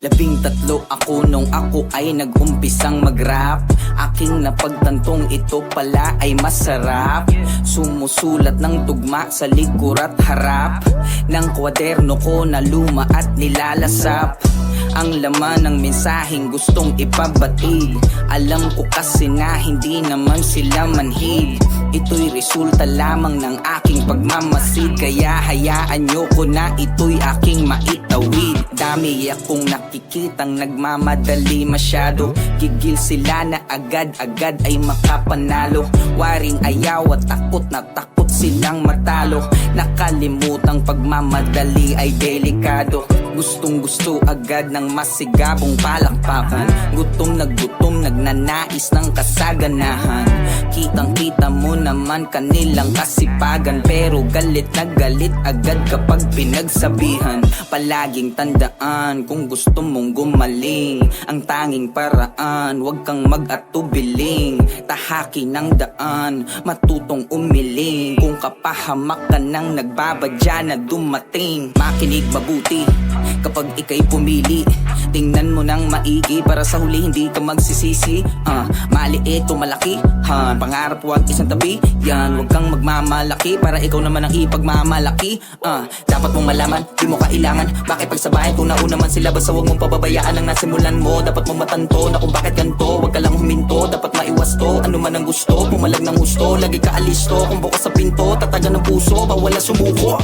Labing tatlo ako nung ako ay nag-umpisang mag-rap. Aking napagtantong ito pala ay masarap. Sumusulat ng tugma sa likurat harap. Ng kwaderno ko na luma at nilalasap. Ang laman ng mensaheng gustong ipabati Alam ko kasi na hindi naman sila manhid Ito'y resulta lamang ng aking pagmamasid. Kaya hayaan nyo ko na ito'y aking maitawid. Dami akong nakikitang nagmamadali masyado. Gigil sila na agad-agad ay makapanalo. Waring ayaw at takot na takot silang matalo. Nakalimutang pagmamadali ay delikado. Gustong gusto agad ng masigabong palakpakan. Gutom na gutom nagnanais ng kasaganahan. Kitang kita mo naman kanilang kasipagan. Pero galit na galit agad kapag pinagsabihan. Palaging tandaan kung gusto mong gumaling. Ang tanging paraan Huwag kang mag-atubiling. Tahaki ng daan Matutong umiling. Kung kapahamak ka nang nagbabadya na dumating. Makinig mabuti Kapag ikay pumili. Tingnan mo nang maigi Para sa huli hindi ka magsisisi Ah, Maliit o malaki ha, Pangarap huwag isang tabi Yan, huwag kang magmamalaki Para ikaw naman ang ipagmamalaki Ah, Dapat mong malaman, di mo kailangan. Bakit pagsabayan kung nauna man sila Basta huwag mong pababayaan ang nasimulan mo. Dapat mong matanto na kung bakit ganto Huwag ka lang huminto, dapat maiwas to Ano man ang gusto, pumalag ng gusto Lagi ka alisto, kung bukas sa pinto Tatagan ng puso, bawala sumuko